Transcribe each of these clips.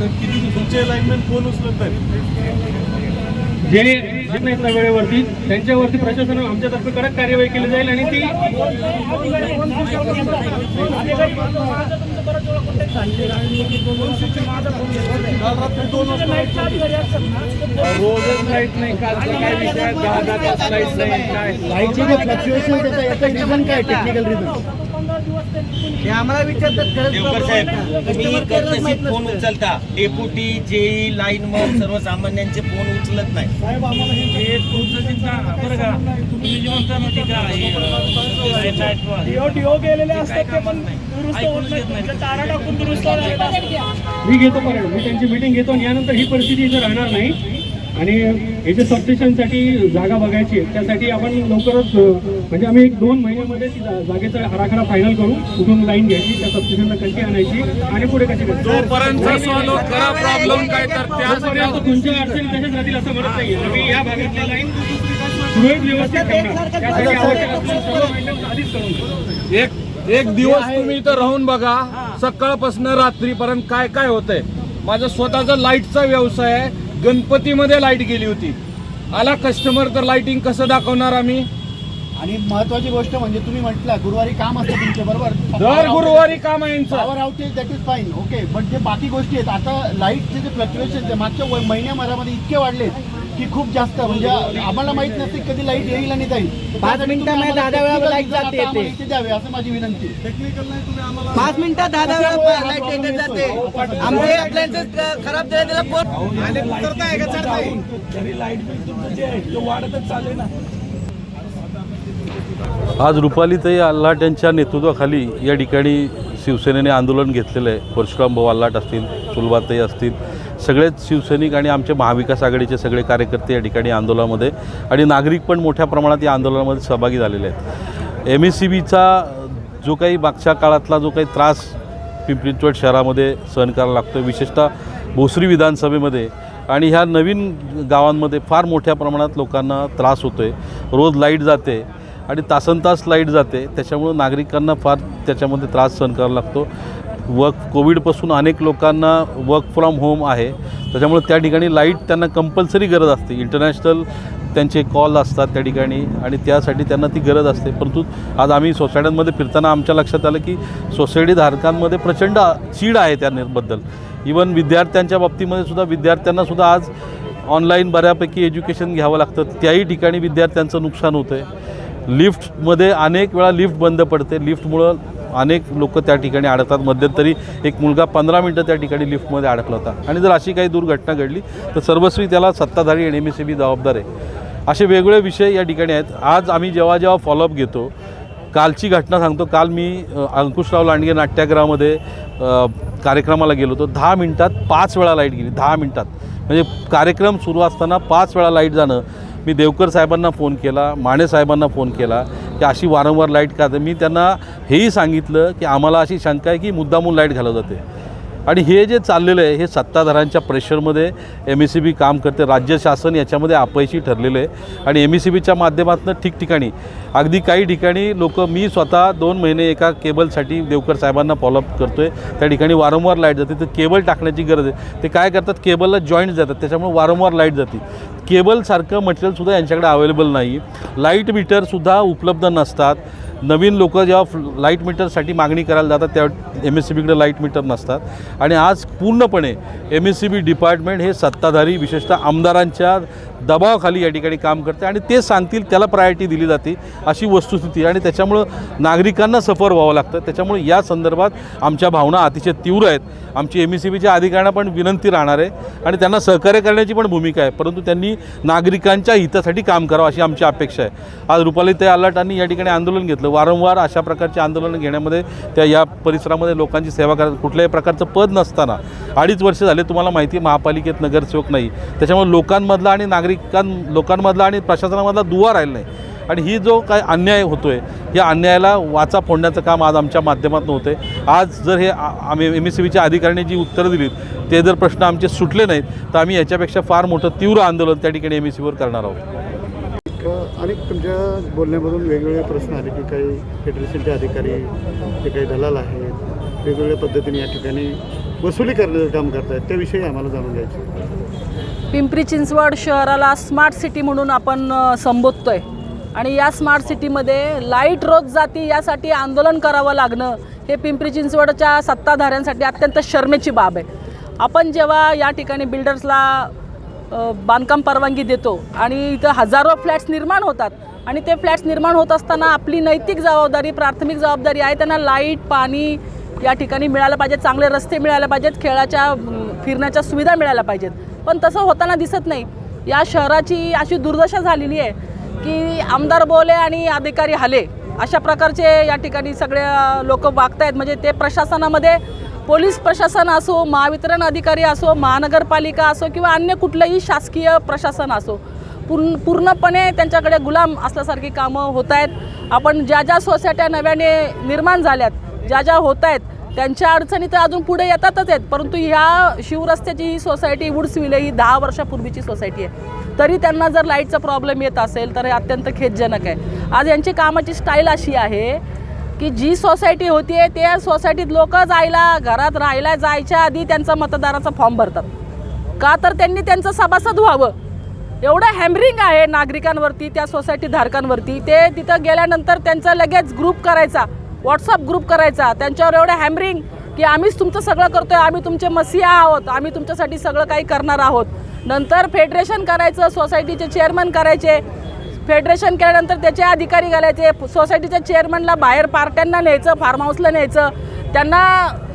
किती तुमचे lineman phone उचलत नाही जे जे नाहीत ना वेळेवरती त्यांच्यावरती प्रशासनाने आमच्यातर्फे कडक कार्यवाही केली जाईल आणि ती रोजच लाइट नाही कालचा काय विषय दहा दहा तास लाइट नाही काय लाईटचे जे फ्लक्च्युएशन त्याचं याचं रिझन काय टेक्निकल रिझन हे आम्हाला विचारतात देवकर साहेब तुम्ही फोन. उचलता. डेपुटी जेई लाईनमन सर्वसामान्यांचे फोन उचलत नाही. साहेब आम्हाला हे तुमचं चिंता. बरं का. तुम्ही जे म्हणता ना ते का? हे, अं, लाइट वा- डीओ डीओ गेलेले असतात ते पण नाही. दुरुस्त होत ऐकूनच नाही. घेत नाही. तारा टाकून दुरुस्त झालेलं असतं. मी घेतो मी त्यांची मिटिंग घेतो आणि यानंतर ही परिस्थिती इथे राहणार नाही. आणि याच्या सबस्टेशनसाठी जागा बघायची आहे. त्यासाठी आपण लवकरच म्हणजे आम्ही एक दोन महिन्यामध्ये ती जागेचा आराखडा फायनल करू. कुठून लाईन घ्यायची त्या सबस्टेशनला कशी आणायची आणि पुढे कशी. जोपर्यंत सॉल्व खरा प्रॉब्लेम काय तर जोपर्यंत तुमच्या अडचणी तशाच राहतील असं म्हणत नाही आम्ही या भागातली लाईन सुरळीत व्यवस्थित त्यासाठी आवश्यक आधीच करून. एक एक दिवस तुम्ही इथं राहून बघा. सकाळपासून रात्रीपर्यंत काय काय होतंय? माझा स्वतःचा लाईटचा व्यवसाय आहे. गणपतीमध्ये लाइट गेली होती. आला कस्टमर तर लाईटिंग कसं दाखवणार आम्ही? आणि महत्वाची गोष्ट म्हणजे तुम्ही म्हटलं गुरुवारी काम असतं तुमचे बरोबर? दर गुरुवारी काम आहे power outage that is fine okay but जे बाकी गोष्टी आहेत आता लाईटचे जे फ्लक्च्युएशन मागच्या महिन्याभरामध्ये इतके वाढले की खूप जास्त म्हणजे आम्हाला माहीत नसते कधी लाइट येईल आणि जाईल. त्यासाठी तुम्ही मिनिटामध्ये दहा-दहा वेळा light जाते येते. इथे द्यावे असं माझी विनंती आहे. पाच मिनिटात दहा दहा वेळा लाइट येते जाते. आमचे अप्लायन्सेस खराब झाले त्याला कोण आज रुपालीताई आल्हाट यांच्या नेतृत्वाखाली या ठिकाणी शिवसेनेने आंदोलन घेतलेलं आहे. परशुराम भाऊ आल्हाट असतील सुलभाताई असतील सगळेच शिवसैनिक आणि आमचे महाविकास आघाडीचे सगळे कार्यकर्ते या ठिकाणी आंदोलनामध्ये आणि नागरिक पण मोठ्या प्रमाणात या आंदोलनामध्ये सहभागी झालेले आहेत. एम एस सी बीचा जो काही मागच्या काळातला जो काही त्रास पिंपरी शहरामध्ये सहन करायला लागतो विशेषतः भोसरी विधानसभेमध्ये आणि ह्या नवीन गावांमध्ये फार मोठ्या प्रमाणात लोकांना त्रास होतो आहे रोज लाइट जाते आणि तासन तास लाइट जाते. त्याच्यामुळं नागरिकांना फार त्याच्यामध्ये त्रास सहन करावा लागतो. वर्क कोविडपासून अनेक लोकांना वर्क फ्रॉम होम आहे. त्याच्यामुळे त्या ठिकाणी लाइट त्यांना कंपल्सरी गरज असते. इंटरनॅशनल त्यांचे कॉल असतात त्या ठिकाणी आणि त्यासाठी त्यांना ती गरज असते. परंतु आज आम्ही सोसायट्यांमध्ये फिरताना आमच्या लक्षात आलं की सोसायटी धारकांमध्ये प्रचंड चीड आहे त्याबद्दल. इवन विद्यार्थ्यांच्या बाबतीमध्ये सुद्धा विद्यार्थ्यांना सुद्धा आज ऑनलाईन बऱ्यापैकी एज्युकेशन घ्यावं लागतं. त्याही ठिकाणी विद्यार्थ्यांचं नुकसान होतं आहे लिफ्टमध्ये अनेक वेळा लिफ्ट बंद पडते. लिफ्टमुळं अनेक लोक त्या ठिकाणी अडकतात. मध्यंतरी एक मुलगा पंधरा मिनटं त्या ठिकाणी लिफ्टमध्ये अडकला होता. आणि जर अशी काही दुर्घटना घडली तर सर्वस्वी त्याला सत्ताधारी आणि एम एस सी बी जबाबदार आहे. असे वेगवेगळे विषय या ठिकाणी आहेत. आज आम्ही जेव्हा जेव्हा फॉलोअप घेतो कालची घटना सांगतो. काल मी अंकुशराव लांडगे नाट्यागृहामध्ये कार्यक्रमाला गेलो होतो. दहा मिनटात पाच वेळा लाइट गेली. दहा मिनटात. म्हणजे कार्यक्रम सुरू असताना पाच वेळा लाइट जाणं. मी देवकर साहेबांना फोन केला माने साहेबांना फोन केला. की अशी वारंवार लाइट का? मी त्यांना हेही सांगितलं की आम्हाला अशी शंका आहे की मुद्दामून लाइट घालवत जाते. आणि हे जे चाललेलं आहे हे सत्ताधाऱ्यांच्या प्रेशरमध्ये एम एस सी बी काम करते राज्य शासन याच्यामध्ये अपयशी ठरलेलं आहे. आणि एम एस सी बीच्या माध्यमातून ठिकठिकाणी अगदी काही ठिकाणी लोक मी स्वतः दोन महिने एका केबलसाठी देवकर साहेबांना फॉलोअप करतो आहे त्या ठिकाणी वारंवार लाइट जाते तर केबल टाकण्याची गरज आहे. ते काय करतात केबलला जॉईंट जातात त्याच्यामुळे वारंवार लाइट जाते. केबलसारखं मटेरियलसुद्धा यांच्याकडे अवेलेबल नाही लाइट मीटरसुद्धा उपलब्ध नसतात. नवीन लोक जेव्हा लाइट मीटरसाठी मागणी करायला जातात त्या एम एस सी बीकडे लाइट मीटर नसतात. आणि आज पूर्णपणे M S C B department हे सत्ताधारी विशेषतः आमदारांच्या दबावाखाली या ठिकाणी काम करते आणि ते सांगतील त्याला प्रायोरिटी दिली जाते अशी वस्तुस्थिती. आणि त्याच्यामुळं नागरिकांना सफर व्हावं लागतं. त्याच्यामुळे या संदर्भात आमच्या भावना अतिशय तीव्र आहेत. आमची एम एस सी बीच्या अधिकाऱ्यांना पण विनंती राहणार आहे. आणि त्यांना सहकार्य करण्याची पण भूमिका आहे. परंतु त्यांनी नागरिकांच्या हितासाठी काम करावं अशी आमची अपेक्षा आहे. आज रुपाली ते आलाटांनी या ठिकाणी आंदोलन घेतलं. वारंवार अशा प्रकारचे आंदोलन घेण्यामध्ये त्या या परिसरामध्ये लोकांची सेवा करत कुठल्याही प्रकारचं पद नसताना अडीच वर्ष झाले तुम्हाला माहिती महापालिकेत नगरसेवक नाही. त्याच्यामुळे लोकांमधला आणि नागरिक लोकांमधला आणि प्रशासनामधला दुवा राहिला नाही. आणि ही जो काय अन्याय होतो आहे या अन्यायाला वाचा फोडण्याचं काम आज आमच्या माध्यमातून होते आहे आज जर हे आम्ही एम एस सी बीच्या अधिकाऱ्यांनी जी उत्तरं दिलीत ते जर प्रश्न आमचे सुटले नाहीत तर आम्ही याच्यापेक्षा फार मोठं तीव्र आंदोलन त्या ठिकाणी एम एस सीवर करणार आहोत. अनेक तुमच्या बोलण्यामधून वेगवेगळे प्रश्न आले की काही फेडरेशनचे अधिकारी जे काही दलाल आहेत वेगवेगळ्या पद्धतीने या ठिकाणी वसुली करण्याचं काम करतायत त्याविषयी आम्हाला जाणून घ्यायचं पिंपरी चिंचवड शहराला स्मार्ट सिटी म्हणून आपण संबोधतो संबोधतोय. आणि या स्मार्ट सिटीमध्ये लाइट रोज जाती यासाठी आंदोलन करावं लागणं हे पिंपरी चिंचवडच्या सत्ताधाऱ्यांसाठी अत्यंत शर्मेची बाब आहे. आपण जेव्हा या ठिकाणी बिल्डर्सला बांधकाम परवानगी देतो आणि इथं हजारो फ्लॅट्स निर्माण होतात आणि ते फ्लॅट्स निर्माण होत असताना आपली नैतिक जबाबदारी प्राथमिक जबाबदारी आहे त्यांना लाइट पाणी या ठिकाणी मिळायला पाहिजेत चांगले रस्ते मिळायला पाहिजेत खेळाच्या फिरण्याच्या सुविधा मिळायला पाहिजेत. पण तसं होताना दिसत नाही. या शहराची अशी दुर्दशा झालेली आहे की आमदार बोले आणि अधिकारी हले अशा प्रकारचे या ठिकाणी सगळे लोक वागत आहेत म्हणजे ते प्रशासनामध्ये पोलीस प्रशासन असो महावितरण अधिकारी असो महानगरपालिका असो किंवा अन्य कुठलंही शासकीय प्रशासन असो पूर्ण पूर्णपणे त्यांच्याकडे गुलाम असल्यासारखी कामं होत आहेत आपण ज्या ज्या सोसायट्या नव्याने निर्माण झाल्यात ज्या ज्या होत आहेत त्यांच्या अडचणी तर अजून पुढे येतातच आहेत. परंतु ह्या शिवरस्त्याची ही सोसायटी वुड्सविले ही दहा वर्षापूर्वीची सोसायटी आहे. तरी त्यांना जर लाईटचा प्रॉब्लेम येत असेल तर हे अत्यंत खेदजनक आहे. आज यांची कामाची स्टाईल अशी आहे की जी सोसायटी होती आहे त्या सोसायटीत लोक जायला घरात राहायला जायच्या आधी त्यांचा मतदाराचा फॉर्म भरतात. का तर त्यांनी त्यांचं सभासद व्हावं. एवढं हॅमरिंग आहे नागरिकांवरती त्या सोसायटी धारकांवरती. ते तिथं गेल्यानंतर त्यांचा लगेच ग्रुप करायचा. व्हॉट्सअप ग्रुप करायचा त्यांच्यावर एवढं हॅमरिंग की आम्हीच तुमचं सगळं करतोय आम्ही तुमचे मसिहा आहोत आम्ही तुमच्यासाठी सगळं काही करणार आहोत. नंतर फेडरेशन करायचं सोसायटीचे चेअरमन करायचे. फेडरेशन केल्यानंतर त्याचे अधिकारी घालायचे सोसायटीच्या चेअरमनला बाहेर पार्ट्यांना न्यायचं फार्म हाऊसला न्यायचं. त्यांना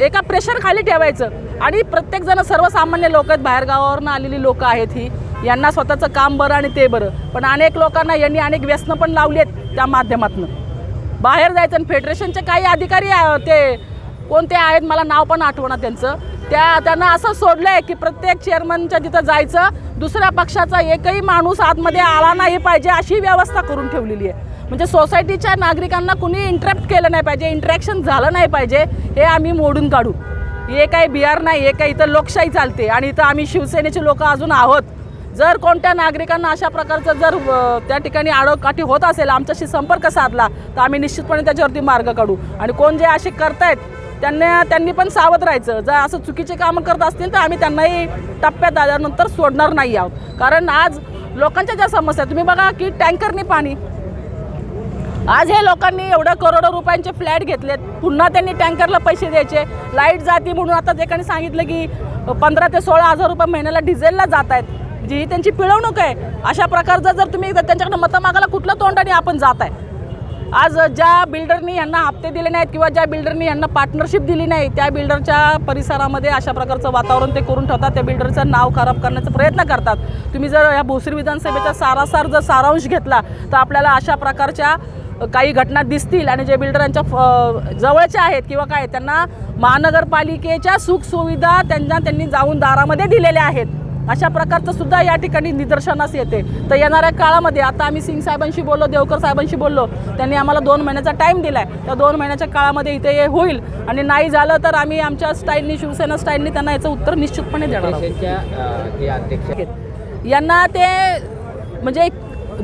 एका प्रेशरखाली ठेवायचं. आणि प्रत्येकजण सर्वसामान्य लोक आहेत बाहेरगावावरून आलेली लोकं आहेत ही. यांना स्वतःचं काम बरं आणि ते बरं. पण अनेक लोकांना यांनी अनेक व्यसनं पण लावली आहेत त्या माध्यमातून. बाहेर जायचं आणि फेडरेशनचे काही अधिकारी ते कोणते आहेत मला नाव पण आठवणं त्यांचं. त्या त्यांना असं सोडलं आहे की प्रत्येक चेअरमनच्या तिथं जायचं दुसऱ्या पक्षाचा एकही माणूस आतमध्ये आला नाही पाहिजे अशी व्यवस्था करून ठेवलेली आहे. म्हणजे सोसायटीच्या नागरिकांना कुणी इंटरप्ट केलं नाही पाहिजे इंटरॅक्शन झालं नाही पाहिजे हे आम्ही मोडून काढू. हे काही बिहार नाही हे काही इथं लोकशाही चालते आणि इथं आम्ही शिवसेनेचे लोक अजून आहोत. जर कोणत्या नागरिकांना अशा प्रकारचं जर त्या ठिकाणी आडोकाठी होत असेल आमच्याशी संपर्क साधला तर आम्ही निश्चितपणे त्याच्यावरती मार्ग काढू. आणि कोण जे असे करतायत त्यांना त्यांनी पण सावध राहायचं. जर असं चुकीचे कामं करत असतील तर आम्ही त्यांनाही टप्प्यात आल्यानंतर सोडणार नाही आहोत. कारण आज लोकांच्या ज्या समस्या आहेत, तुम्ही बघा की टँकरनी पाणी. आज हे लोकांनी एवढं करोडो रुपयांचे फ्लॅट घेतलेत. पुन्हा त्यांनी टँकरला पैसे द्यायचे. लाइट जाती म्हणून आता जे सांगितलं की पंधरा ते सोळा हजार रुपये महिन्याला डिझेलला जात आहेत. जी ही त्यांची पिळवणूक आहे अशा प्रकारचं जर तुम्ही त्यांच्याकडे मतं मागायला कुठलं तोंडाने आपण जात आहे आज ज्या बिल्डरनी यांना हप्ते दिले नाहीत किंवा ज्या बिल्डरनी यांना पार्टनरशिप दिली नाही त्या बिल्डरच्या परिसरामध्ये अशा प्रकारचं वातावरण ते करून ठेवतात त्या बिल्डरचं नाव खराब करण्याचा प्रयत्न करतात. तुम्ही जर या भोसरी विधानसभेचा सारासार जर सारांश घेतला तर आपल्याला अशा प्रकारच्या काही घटना दिसतील आणि जे बिल्डरांच्या फ- जवळच्या आहेत किंवा काय त्यांना महानगरपालिकेच्या सुखसुविधा त्यांना त्यांनी जाऊन दारामध्ये दिलेल्या आहेत. अशा प्रकारचं सुद्धा या ठिकाणी निदर्शनास येते. तर येणाऱ्या काळामध्ये आता आम्ही सिंग साहेबांशी बोललो देवकर साहेबांशी बोललो त्यांनी आम्हाला दोन महिन्याचा टाईम दिला आहे त्या दोन महिन्याच्या काळामध्ये इथे हे होईल. आणि नाही झालं तर आम्ही आमच्या स्टाईलनी शिवसेना स्टाईलनी त्यांना याचं उत्तर निश्चितपणे देणार यांना ते म्हणजे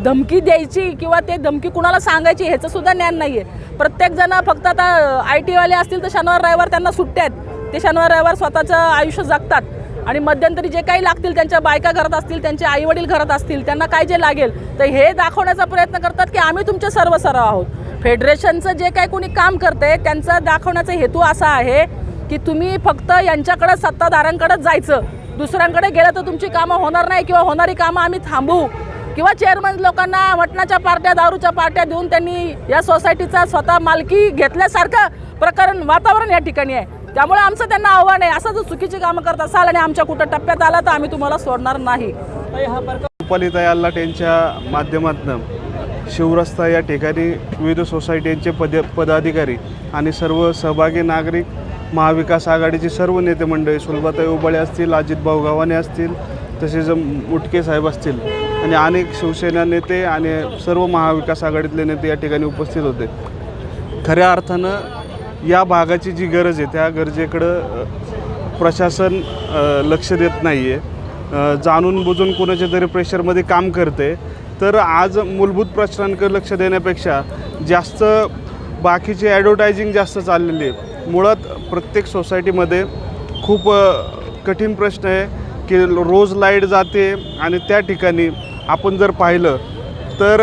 धमकी द्यायची किंवा ते धमकी कुणाला सांगायची ह्याचं सुद्धा ज्ञान नाही आहे प्रत्येकजण फक्त आता आय टीवाले असतील तर शनिवार रविवार त्यांना सुट्ट्या आहेत. ते शनिवार रविवार स्वतःचं आयुष्य जगतात. आणि मध्यंतरी जे काही लागतील त्यांच्या बायका घरात असतील त्यांचे आईवडील घरात असतील त्यांना काय जे लागेल तर हे दाखवण्याचा प्रयत्न करतात की आम्ही तुमचे सर्व सर्व आहोत. फेडरेशनचं जे काही कोणी काम करते त्यांचा दाखवण्याचा हेतू असा आहे की तुम्ही फक्त यांच्याकडं सत्ताधाऱ्यांकडेच जायचं. दुसऱ्यांकडे गेलं तर तुमची कामं होणार नाही किंवा होणारी कामं आम्ही थांबवू किंवा चेअरमन लोकांना मटणाच्या पार्ट्या दारूच्या पार्ट्या देऊन त्यांनी या सोसायटीचा स्वतः मालकी घेतल्यासारखं प्रकरण वातावरण या ठिकाणी आहे. त्यामुळे आमचं त्यांना आव्हान आहे. असं जर चुकीची कामं करत असाल आणि आमच्या कुठं टप्प्यात आला तर आम्ही तुम्हाला सोडणार नाही. रुपालीताई आल्लाट यांच्या माध्यमातून शिवरस्ता या ठिकाणी विविध सोसायटींचे पद पदाधिकारी आणि सर्व सहभागी नागरिक महाविकास आघाडीचे सर्व नेते मंडळी सुलभाताई उबाळे असतील अजितभाऊ गव्हाणे असतील तसेच मुटके साहेब असतील आणि अनेक शिवसेना नेते आणि सर्व महाविकास आघाडीतले नेते या ठिकाणी उपस्थित होते. खऱ्या अर्थानं या भागाची जी गरज आहे त्या गरजेकडं प्रशासन लक्ष देत नाही आहे जाणून बुजून कोणाच्या तरी प्रेशरमध्ये काम करते तर आज मूलभूत प्रश्नांकडे लक्ष देण्यापेक्षा जास्त बाकीची ॲडव्हर्टायझिंग जास्त चाललेली आहे मुळात प्रत्येक सोसायटीमध्ये खूप कठीण प्रश्न आहे की रोज लाइट जाते आणि त्या ठिकाणी आपण जर पाहिलं तर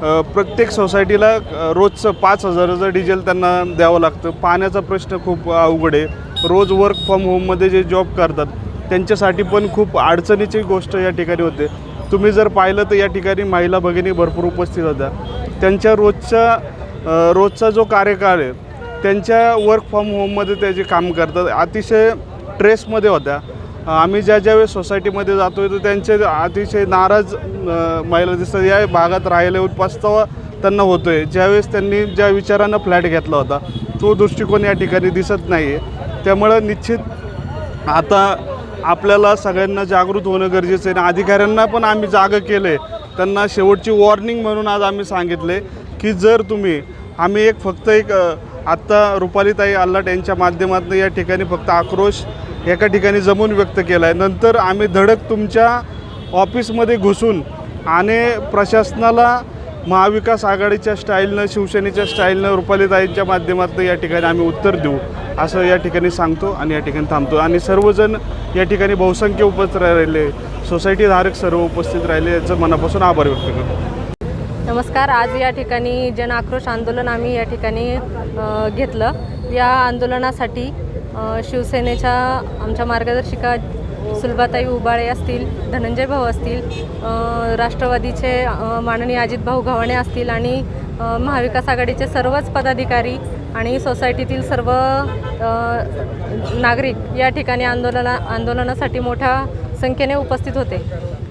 प्रत्येक सोसायटीला रोजचं पाच हजाराचं डिझेल त्यांना द्यावं लागतं. पाण्याचा प्रश्न खूप अवघड आहे. रोज वर्क फ्रॉम होममध्ये जे जॉब करतात त्यांच्यासाठी पण खूप अडचणीची गोष्ट या ठिकाणी होते. तुम्ही जर पाहिलं तर या ठिकाणी महिला भगिनी भरपूर उपस्थित होत्या. त्यांच्या रोजच्या रोजचा जो कार्यकाळ आहे त्यांच्या वर्क फ्रॉम होममध्ये ते जे काम करतात अतिशय ट्रेसमध्ये होत्या. आम्ही ज्या ज्यावेळेस सोसायटीमध्ये जातो तर त्यांचे अतिशय नाराज महिला दिसतात. या भागात राहिल्यावर पस्तावा त्यांना होतो आहे ज्यावेळेस त्यांनी ज्या विचारानं फ्लॅट घेतला होता तो दृष्टिकोन या ठिकाणी दिसत नाही आहे त्यामुळं निश्चित आता आपल्याला सगळ्यांना जागृत होणं गरजेचं आहे. आणि अधिकाऱ्यांना पण आम्ही जागं केलं आहे त्यांना शेवटची वॉर्निंग म्हणून आज आम्ही सांगितले की जर तुम्ही आम्ही एक फक्त एक आत्ता रुपालीताई अल्लाट यांच्या माध्यमातून या ठिकाणी फक्त आक्रोश एका ठिकाणी जमून व्यक्त केला आहे नंतर आम्ही धडक तुमच्या ऑफिसमध्ये घुसून आणि प्रशासनाला महाविकास आघाडीच्या स्टाईलनं शिवसेनेच्या स्टाईलनं रुपालीताईंच्या माध्यमातून या ठिकाणी आम्ही उत्तर देऊ असं या ठिकाणी सांगतो आणि या ठिकाणी थांबतो. आणि सर्वजण या ठिकाणी बहुसंख्य उपस्थित राहिले सोसायटीधारक सर्व उपस्थित राहिले याचं मनापासून आभार व्यक्त करतो. नमस्कार. आज या ठिकाणी जन आक्रोश आंदोलन आम्ही या ठिकाणी घेतलं. या आंदोलनासाठी शिवसेनेच्या आमच्या मार्गदर्शिका सुलभाताई उबाळे असतील धनंजय भाऊ असतील राष्ट्रवादीचे अ, माननीय अजितभाऊ गव्हाणे असतील आणि महाविकास आघाडीचे सर्वच पदाधिकारी आणि सोसायटीतील सर्व नागरिक या ठिकाणी आंदोलना आंदोलनासाठी मोठ्या संख्येने उपस्थित होते.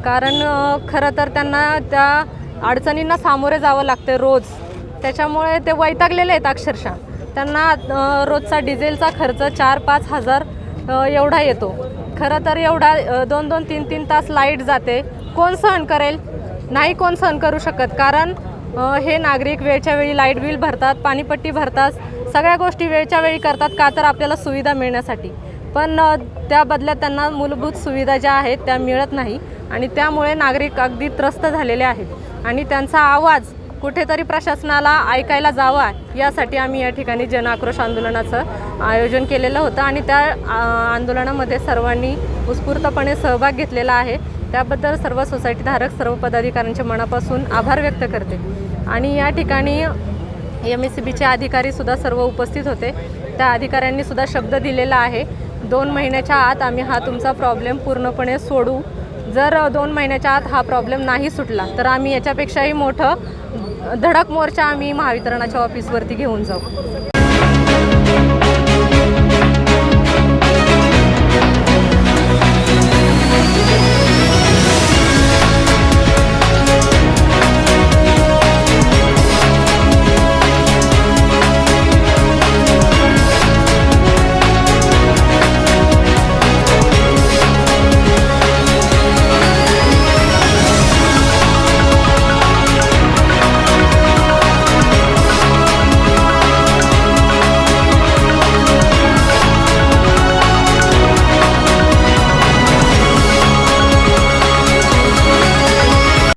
कारण खरं तर त्यांना त्या अडचणींना सामोरे जावं लागते रोज. त्याच्यामुळे ते वैतागलेले आहेत अक्षरशः. त्यांना रोजचा डिझेलचा खर्च चार पाच हजार एवढा येतो. खरं तर एवढा दोन दोन तीन तीन तास लाइट जाते. कोण सहन करेल? नाही कोण सहन करू शकत. कारण हे नागरिक वेळच्या वेळी लाइट बिल भरतात पाणीपट्टी भरतात सगळ्या गोष्टी वेळच्या वेळी करतात का तर आपल्याला सुविधा मिळण्यासाठी. पण त्या बदल्यात त्यांना मूलभूत सुविधा ज्या आहेत त्या मिळत नाही. आणि त्यामुळे नागरिक अगदी त्रस्त झालेले आहेत. आणि त्यांचा आवाज कुठेतरी प्रशासनाला ऐकायला जावा यासाठी आम्ही या ठिकाणी जन आक्रोश आंदोलनाचं आयोजन केलेलं होतं आणि त्या आंदोलनामध्ये सर्वांनी उत्स्फूर्तपणे सहभाग घेतलेला आहे. त्याबद्दल सर्व सोसायटीधारक सर्व पदाधिकाऱ्यांच्या मनापासून आभार व्यक्त करते. आणि या ठिकाणी एम एस सी बीचे अधिकारीसुद्धा सर्व उपस्थित होते. त्या अधिकाऱ्यांनीसुद्धा शब्द दिलेला आहे. दोन महिन्याच्या आत आम्ही हा तुमचा प्रॉब्लेम पूर्णपणे सोडू. जर दोन महिन्याच्या आत हा प्रॉब्लेम नाही सुटला तर आम्ही याच्यापेक्षाही मोठं धडक मोर्चा आम्ही महावितरणाच्या ऑफिसवरती घेऊन जाऊ.